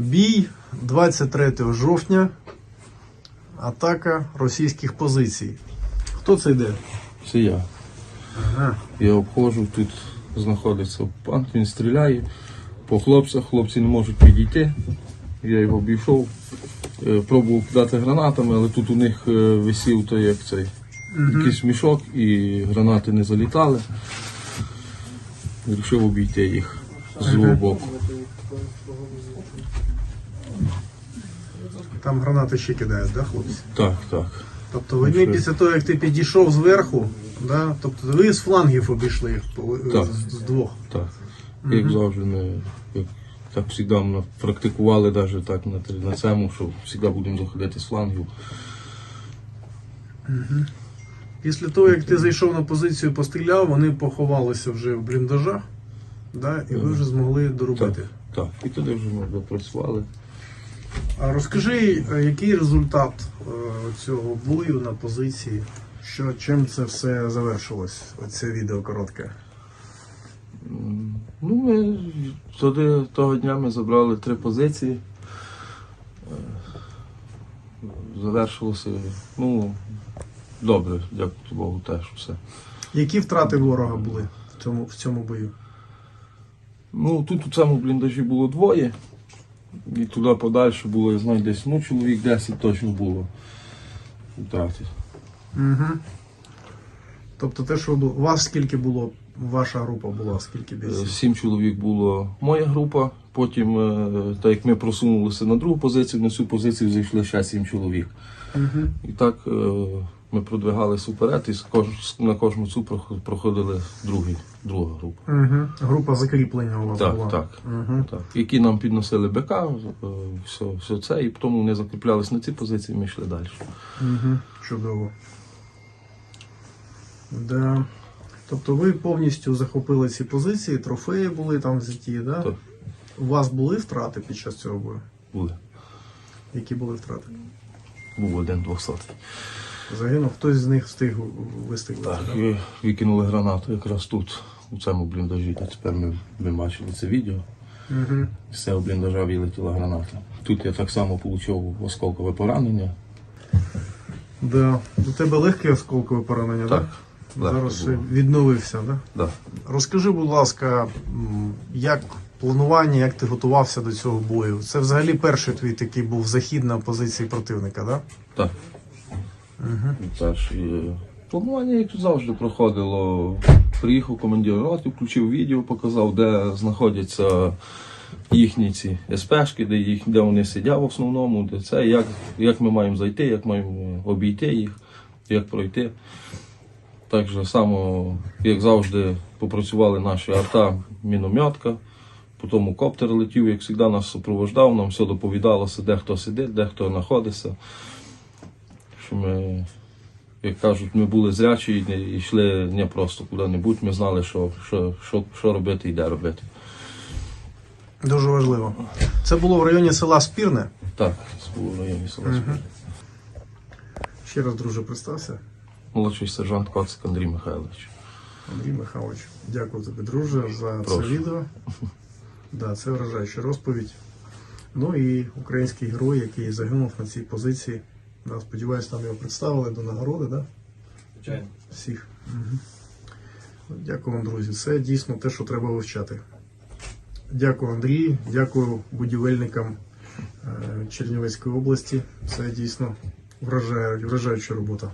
Бій 23 жовтня. Атака російських позицій. Хто це йде? Це я. Ага. Я обходжу, тут знаходиться окупант, він стріляє по хлопцях, хлопці не можуть підійти. Я його обійшов, е, пробував кидати гранатами, але тут у них е, висів той як цей якийсь мішок і гранати не залітали. Вирішив обійти їх з боку. Там гранати ще кидають, да, хлопці? Так, так. Тобто вони після того, як ти підійшов зверху, да, тобто ви з флангів обійшли їх Так. з, з двох. Так. Як завжди, не, як так завжди ми практикували навіть так на, на цьому, що завжди будемо заходити з флангів. Після того, як ти зайшов на позицію, постріляв, вони поховалися вже в бліндажах, да, і ви вже змогли доробити. Так, і туди вже ми допрацювали. А розкажи, е, який результат е, цього бою на позиції? Що, чим це все завершилось? Оце відео коротке. Ну, ми туди того дня ми забрали три позиції. Е, Завершилося, ну, добре, дякую Богу, теж все. Які втрати ворога були в цьому, в цьому бою? Ну, тут у цьому бліндажі було двоє. І туди подальше було, я знаю, десь ну, чоловік 10 точно було. Втрати. Угу. Тобто те, що у вас скільки було, ваша група була, скільки Е, бійців? Сім чоловік було моя група. Потім, е, так як ми просунулися на другу позицію, на цю позицію зайшли ще сім чоловік. Угу. І так е, ми продвигалися вперед, і на кожну цю проходили другий, друга група. Угу. Група закріплення у вас Так, була. так. Угу. Так. Які нам підносили БК, е, все, все це, і потім вони закріплялись на ці позиції, ми йшли далі. Угу. Чудово. Да. Тобто ви повністю захопили ці позиції, трофеї були там взяті, да? Так. У вас були втрати під час цього бою? Були. Які були втрати? Був один двохсотий. Загинув, хтось з них встиг вистрілити. Так, і викинули гранату якраз тут, у цьому бліндажі. Та Тепер ми, ми бачили це відео. Угу. З цього бліндажа вилетіла граната. Тут я так само отримав осколкове поранення. Да. У тебе легке осколкове поранення, Так, Да? легке Зараз було. відновився, да? Да. Розкажи, будь ласка, як планування, як ти готувався до цього бою? Це взагалі перший твій такий був захід на позиції противника, да? Так. Угу. Теж і планування, як завжди, проходило. Приїхав командир роти, включив відео, показав, де знаходяться їхні ці СПшки, де, їх, де вони сидять в основному, де це, як, як ми маємо зайти, як маємо обійти їх, як пройти. Так же само, як завжди, попрацювали наші арта, мінометка. Потім коптер летів, як завжди, нас супроводжав, нам все доповідалося, де хто сидить, де хто знаходиться. Що ми, як кажуть, ми були зрячі і йшли не просто куди-небудь, ми знали, що, що, що, що робити і де робити. Дуже важливо. Це було в районі села Спірне. Так, це було в районі села. Мгм. Ще раз, друже, представся. Молодший сержант Коцик Андрій Михайлович. Андрій Михайлович, дякую тобі, друже, за Прошу. це відео. Да, це вражаюча розповідь. Ну і український герой, який загинув на цій позиції. Да, сподіваюсь, там його представили до нагороди, да? Звичайно. всіх. Угу. Дякую вам, друзі. Це дійсно те, що треба вивчати. Дякую, Андрій, дякую будівельникам е, Чернівецької області. Це дійсно вражає, вражаюча робота.